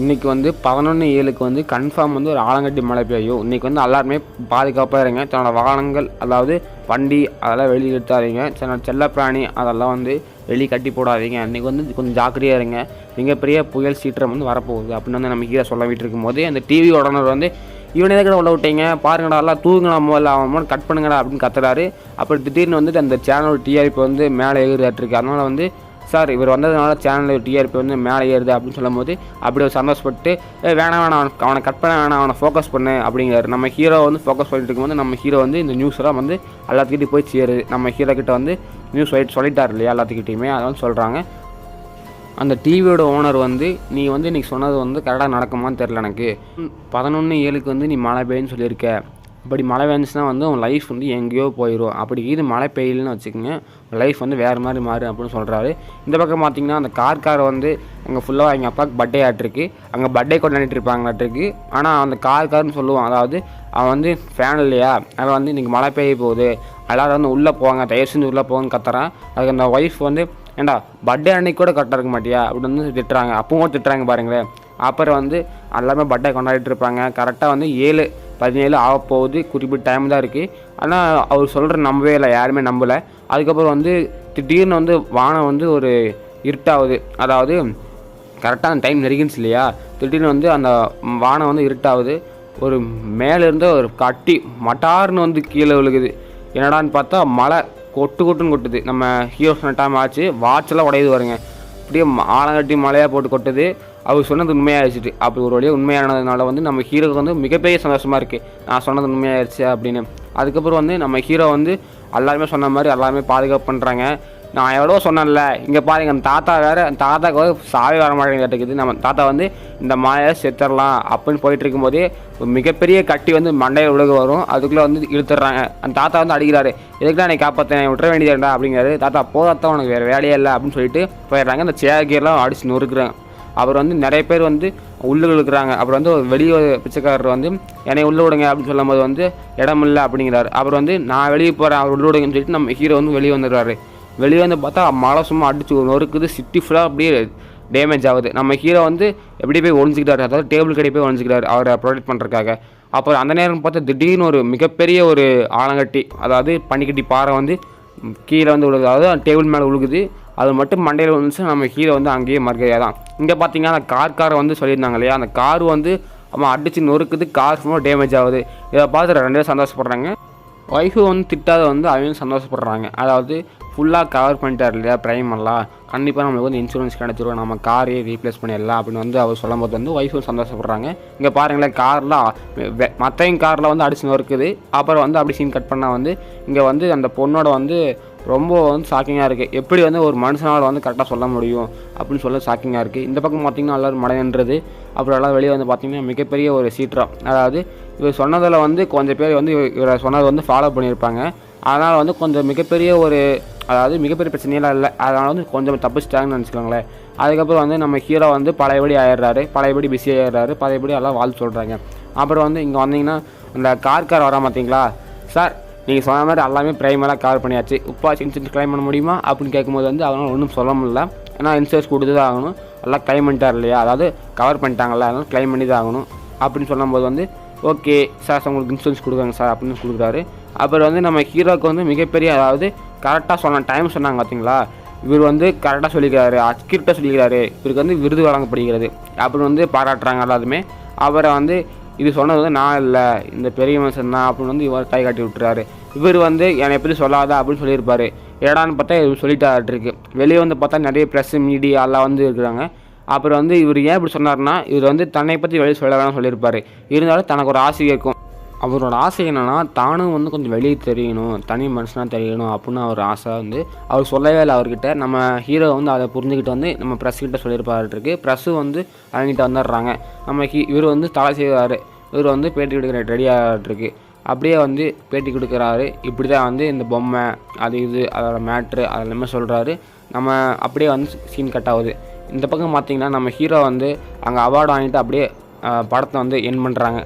இன்றைக்கி வந்து பதினொன்று ஏழுக்கு வந்து கன்ஃபார்ம் வந்து ஒரு ஆலங்கட்டி மழை பெய்யும். இன்றைக்கி வந்து எல்லாருமே பாதுகாப்பாக இருங்க. தன்னோட வாகனங்கள் அதாவது வண்டி அதெல்லாம் வெளியே எடுத்தாதீங்க. தன்னோட செல்லப்பிராணி அதெல்லாம் வந்து வெளியே கட்டி போடாதீங்க. இன்றைக்கி வந்து கொஞ்சம் ஜாக்கிரதையாக இருங்க. மிகப்பெரிய புயல் சீற்றம் வந்து வரப்போகுது அப்படின்னு வந்து நம்ம கீழே சொல்ல விட்டு இருக்கும்போது அந்த டிவி உடனே வந்து இவனே கூட உள்ள விட்டீங்க? பாருங்கடா எல்லாம் தூங்குடா முதல்ல அவன் கட் பண்ணுங்கடா அப்படின்னு கத்துறாரு. அப்புறம் திடீர்னு வந்துட்டு அந்த சேனல் டிஆர்பி வந்து மேலே ஏறிட்டு இருக்கு அதனால் வந்து சார் இவர் வந்ததுனால சேனல் டிஆர்பி வந்து மேலே ஏறுது அப்படின்னு சொல்லும்போது அப்படி ஒரு சந்தோஷப்பட்டு "ஏய், வேணாம் வேணாம் அவனுக்கு- அவனை கட் பண்ண வேணாம் அவனை ஃபோக்கஸ் பண்ணு அப்படிங்கிறாரு. நம்ம ஹீரோ வந்து ஃபோக்கஸ் பண்ணிட்டு இருக்கும்போது நம்ம ஹீரோ வந்து இந்த நியூஸ் எல்லாம் வந்து எல்லாத்துக்கிட்டையும் போய் சேருது. நம்ம ஹீரோ கிட்ட வந்து நியூஸ் சொல்லிட்டு சொல்லிட்டார் இல்லையா எல்லாத்துக்கிட்டையுமே அதான் சொல்கிறாங்க அந்த டிவியோட ஓனர் வந்து நீ வந்து இன்னைக்கு சொன்னது வந்து கரெக்டாக நடக்குமான்னு தெரில எனக்கு. பதினொன்று ஏழுக்கு வந்து நீ மழை பெய்யுன்னு சொல்லியிருக்க. அப்படி மழை பெஞ்சுன்னா வந்து உன் லைஃப் வந்து எங்கேயோ போயிடும் அப்படி இது மழை பெய்யலன்னு வச்சுக்கோங்க. லைஃப் வந்து வேறு மாதிரி மாறும் அப்படின்னு சொல்கிறாரு இந்த பக்கம் பார்த்தீங்கன்னா அந்த கார்காரை வந்து அங்கே ஃபுல்லாக எங்கள் அப்பாவுக்கு பர்த்டே ஆட்டிருக்கு அங்கே பர்த்டே கொண்டாடிட்டு இருப்பாங்களாட்டிருக்கு ஆனால் அந்த கார்கார்னு சொல்லுவான். அதாவது அவன் வந்து ஃபேன் இல்லையா? அவன் வந்து இன்றைக்கி மழை பெய்ய போகுது. எல்லோரும் வந்து உள்ளே போவாங்க தயவு செஞ்சு உள்ளே போங்கன்னு கத்துறான். அதுக்கு அந்த ஒய்ஃப் வந்து ஏண்டா பர்த்டே அன்னைக்கு கூட கரெக்டாக இருக்க மாட்டியா? அப்படின்னு வந்து திட்டுறாங்க. அப்பவும் திட்டுறாங்க பாருங்களேன். அப்புறம் வந்து எல்லாமே பர்த்டே கொண்டாடிட்டு இருப்பாங்க. கரெக்டாக வந்து ஏழு பதினேழு ஆக போகுது குறிப்பிட்ட டைம் தான் இருக்குது ஆனால் அவர் சொல்கிற நம்பவே இல்லை. யாருமே நம்பலை. அதுக்கப்புறம் வந்து திடீர்னு வந்து வானம் வந்து ஒரு இருட்டாகுது. அதாவது கரெக்டாக அந்த டைம் நெருங்கிச்சு இல்லையா? திடீர்னு வந்து அந்த வானம் வந்து இருட்டாகுது. ஒரு மேலேருந்து ஒரு கட்டி மட்டார்னு வந்து கீழே விழுகுது. என்னடான்னு பார்த்தா மழை கொட்டு கொட்டுன்னு கொட்டுது. நம்ம ஹீரோ சொன்ன டைம் ஆச்சு. வாட்செல்லாம் உடையுது வருங்க அப்படியே ம- ஆலங்கட்டி மழையாக போட்டு கொட்டுது. அவர் சொன்னது உண்மையாகிடுச்சிட்டு அப்படி ஒரு வழியாக உண்மையானதுனால வந்து நம்ம ஹீரோக்கு வந்து மிகப்பெரிய சந்தோஷமாக இருக்குது நான் சொன்னது உண்மையாயிருச்சு அப்படின்னு. அதுக்கப்புறம் வந்து நம்ம ஹீரோ வந்து எல்லாருமே சொன்ன மாதிரி எல்லாருமே பாதுகாப்பு பண்ணுறாங்க நான் எவ்வளோ சொன்னேன்ல இங்கே பாருங்க அந்த தாத்தா வேறு அந்த தாத்தாக்கு வந்து சாவே வர மாட்டேங்குது கேட்டுக்குது நம்ம தாத்தா வந்து இந்த மாயை செத்துடலாம் அப்படின்னு போயிட்டு இருக்கும்போதே ஒரு மிகப்பெரிய கட்டி வந்து மண்டையில் விழுக வரும். அதுக்குள்ளே வந்து இழுத்துடுறாங்க. அந்த தாத்தா வந்து அடிக்கிறாரு. எதுக்குடா என்னை காப்பாற்றேன் விட்டுற வேண்டியதுடா அப்படிங்கிறாரு. தாத்தா போதாத்தான் உனக்கு வேறு வேலையே இல்லை அப்படின்னு சொல்லிட்டு போயிடுறாங்க. அந்த சேர் அடிச்சு நொறுக்குறாங்க. அவர் வந்து நிறைய பேர் வந்து உள்ளே இழுக்கிறாங்க. அப்புறம் வந்து ஒரு வெளியே பிச்சைக்காரர் வந்து என்னை உள்ளே விடுங்க அப்படின்னு சொல்லும்போது வந்து இடம் இல்லை அப்படிங்கிறார். அப்புறம் வந்து நான் வெளியே போகிறேன் அவர் உள்ள விடுங்கன்னு சொல்லிட்டு நம்ம ஹீரோ வந்து வெளியே வந்துடுறாரு. வெளியே வந்து பார்த்தா மழை சும்மா அடிச்சு நொறுக்குது சிட்டி ஃபுல்லாக அப்படியே டேமேஜ் ஆகுது. நம்ம ஹீரோ வந்து எப்படி போய் ஒழிஞ்சிக்கிட்டாரு அதாவது டேபிள் கடை போய் ஒழிஞ்சிக்கிட்டாரு அவரை ப்ரொடெக்ட் பண்ணுறதுக்காக அப்புறம் அந்த நேரம் பார்த்தா திடீர்னு ஒரு மிகப்பெரிய ஒரு ஆலங்கட்டி அதாவது பனிக்கட்டி பாறை வந்து கீழே வந்து விழுகுது அதாவது டேபிள் மேலே விழுகுது அது மட்டும் மண்டையில் விழுந்துச்சு நம்ம ஹீரோ வந்து அங்கேயே மறுக்கையாக தான் இங்கே பார்த்தீங்கன்னா அந்த கார் காரை வந்து சொல்லியிருந்தாங்க இல்லையா? அந்த கார் வந்து அவன் அடிச்சு நொறுக்குது கார் ஃபுல்லாக டேமேஜ் ஆகுது. இதை பார்த்து ரெண்டு பேரும் சந்தோஷப்படுறாங்க. ஒய்ஃபு வந்து திட்டாத வந்து அவங்க சந்தோஷப்படுறாங்க. அதாவது ஃபுல்லாக கவர் பண்ணிட்டார் இல்லையா ப்ரைம் எல்லாம்? கண்டிப்பாக நம்மளுக்கு வந்து இன்சூரன்ஸ் கிடச்சிரும். நம்ம காரையே ரீப்ளேஸ் பண்ணிடலாம் அப்படின்னு வந்து அவர் சொல்லும்போது வந்து ஒய்ஃபும் சந்தோஷப்படுறாங்க. இங்கே பாருங்களேன் கார்லாம் மற்றையும் காரில் வந்து அடிச்சு இருக்குது அப்புறம் வந்து அப்படி சீன் கட் பண்ணால் வந்து இங்கே வந்து அந்த பொண்ணோட வந்து ரொம்ப வந்து ஷாக்கிங்காக இருக்குது எப்படி வந்து ஒரு மனுஷனால் வந்து கரெக்டாக சொல்ல முடியும் அப்படின்னு சொல்ல ஷாக்கிங்காக இருக்குது இந்த பக்கம் பார்த்திங்கன்னா எல்லோரும் மழை நின்றது அப்புறம் எல்லாம் வெளியே வந்து பார்த்திங்கன்னா மிகப்பெரிய ஒரு சீற்றம். அதாவது இவர் சொன்னதில் வந்து கொஞ்சம் பேர் வந்து இவரை சொன்னதை வந்து ஃபாலோ பண்ணியிருப்பாங்க. அதனால் வந்து கொஞ்சம் மிகப்பெரிய ஒரு அதாவது மிகப்பெரிய பிரச்சனையெல்லாம் இல்லை. அதனால் வந்து கொஞ்சம் தப்பிச்சிட்டாங்கன்னு நினச்சிக்கோங்களேன். அதுக்கப்புறம் வந்து நம்ம ஹீரோ வந்து பழையபடி ஆயிடுறாரு. பழையபடி பிஸி ஆயிடுறாரு. பழையபடி எல்லாம் வாழ்த்து சொல்கிறாங்க அப்புறம் வந்து இங்கே வந்தீங்கன்னா அந்த கார் கார் வரா பார்த்தீங்களா? சார் நீங்கள் சொன்ன மாதிரி எல்லாமே பிரைமெல்லாம் கவர் பண்ணியாச்சு. உப்பாச்சு இன்சூரன்ஸ் கிளைம் பண்ண முடியுமா? அப்படின்னு கேட்கும்போது வந்து அவனால் ஒன்றும் சொல்ல முடியல. ஏன்னா இன்சூரன்ஸ் கொடுத்து தான் ஆகணும். எல்லாம் கிளைம் பண்ணிட்டார் இல்லையா? அதாவது கவர் பண்ணிட்டாங்கல்ல அதனால் கிளைம் பண்ணி தான் ஆகணும். அப்படின்னு சொல்லும்போது வந்து ஓகே சார் உங்களுக்கு இன்சூரன்ஸ் கொடுக்குறாங்க சார் அப்படின்னு கொடுக்குறாரு அப்புறம் வந்து நம்ம ஹீரோக்கு வந்து மிகப்பெரிய அதாவது கரெக்டாக சொன்ன டைம் சொன்னாங்க பார்த்தீங்களா இவர் வந்து கரெக்டாக சொல்லிக்கிறாரு அக்கிரிட்டாக சொல்லிக்கிறாரு. இவருக்கு வந்து விருது வழங்கப்படுகிறது. அப்படின்னு வந்து பாராட்டுறாங்க எல்லாருமே. அவரை வந்து இது சொன்னது வந்து நான் இல்லை இந்த பெரிய மனுஷன் தான் அப்படின்னு வந்து இவர் கை காட்டி விட்டுறாரு. இவர் வந்து என்னை எப்படி சொல்லாத? அப்படின்னு சொல்லியிருப்பாரு. ஏடான்னு பார்த்தா இவர் சொல்லிட்டாருக்கு வெளியே வந்து பார்த்தா நிறைய ப்ரெஸ் மீடியா எல்லாம் வந்து இருக்கிறாங்க. அப்புறம் வந்து இவர் ஏன் இப்படி சொன்னார்னா இவர் வந்து தன்னை பற்றி வெளியே சொல்ல வேணாம்னு சொல்லியிருப்பாரு. இருந்தாலும் தனக்கு ஒரு ஆசை இருக்கும். அவரோட ஆசை என்னென்னா தானும் வந்து கொஞ்சம் வெளியே தெரியணும் தனி மனுஷனாக தெரியணும் அப்படின்னு அவர் ஆசை வந்து அவர் சொல்லவே இல்லை அவர்கிட்ட. நம்ம ஹீரோ வந்து அதை புரிஞ்சுக்கிட்டு வந்து நம்ம ப்ரெஸ்கிட்ட சொல்லியிருப்பாருக்கு ப்ரெஸ்ஸு வந்து அவங்ககிட்ட வந்துடுறாங்க. நம்ம ஹீ இவர் வந்து தலை செய்வார். இவர் வந்து பேட்டி கொடுக்குற ரெடி அப்படியே வந்து பேட்டி கொடுக்குறாரு. இப்படி தான் வந்து இந்த பொம்மை அது இது அதோட மேட்ரு அதெல்லாமே சொல்கிறாரு நம்ம அப்படியே வந்து சீன் கட் ஆகுது. இந்த பக்கம் பார்த்திங்கன்னா நம்ம ஹீரோ வந்து அங்கே அவார்டு வாங்கிட்டு அப்படியே படத்தை வந்து என் பண்ணுறாங்க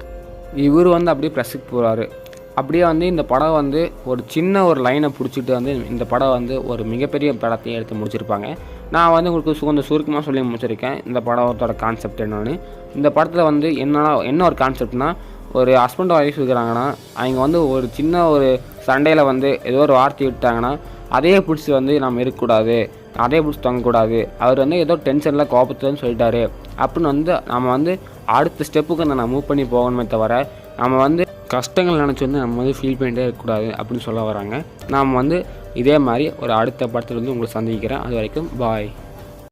இவர் வந்து அப்படியே ப்ரெஸ்ஸுக்கு போகிறாரு அப்படியே வந்து இந்த படம் வந்து ஒரு சின்ன ஒரு லைனை பிடிச்சிட்டு வந்து இந்த படம் வந்து ஒரு மிகப்பெரிய படத்தையும் எடுத்து முடிச்சிருப்பாங்க. நான் வந்து உங்களுக்கு சு- கொஞ்சம் சுருக்கமாக சொல்லி முடிச்சிருக்கேன். இந்த படத்தோட கான்செப்ட் என்னென்னு. இந்த படத்தில் வந்து என்னன்னா என்ன ஒரு கான்செப்ட்னா ஒரு ஹஸ்பண்ட் ஒய்ஃப் இருக்கிறாங்கன்னா அவங்க வந்து ஒரு சின்ன ஒரு சண்டையில் வந்து ஏதோ ஒரு வார்த்தை விட்டாங்கன்னா அதே பிடிச்சி வந்து நம்ம இருக்கக்கூடாது. அதே பிடிச்சி தங்கக்கூடாது. அவர் வந்து ஏதோ டென்ஷனில் கோபத்துலன்னு சொல்லிட்டாரு. அப்படின்னு வந்து நம்ம வந்து அடுத்த ஸ்டெப்புக்கு வந்து நம்ம மூவ் பண்ணி போகணுமே தவிர நம்ம வந்து கஷ்டங்கள் நினச்சி வந்து நம்ம வந்து ஃபீல் பண்ணிட்டே இருக்கக்கூடாது அப்படின்னு சொல்ல வராங்க. நாம் வந்து இதே மாதிரி ஒரு அடுத்த படத்தில் வந்து உங்களை சந்திக்கிறேன். அது வரைக்கும் பாய்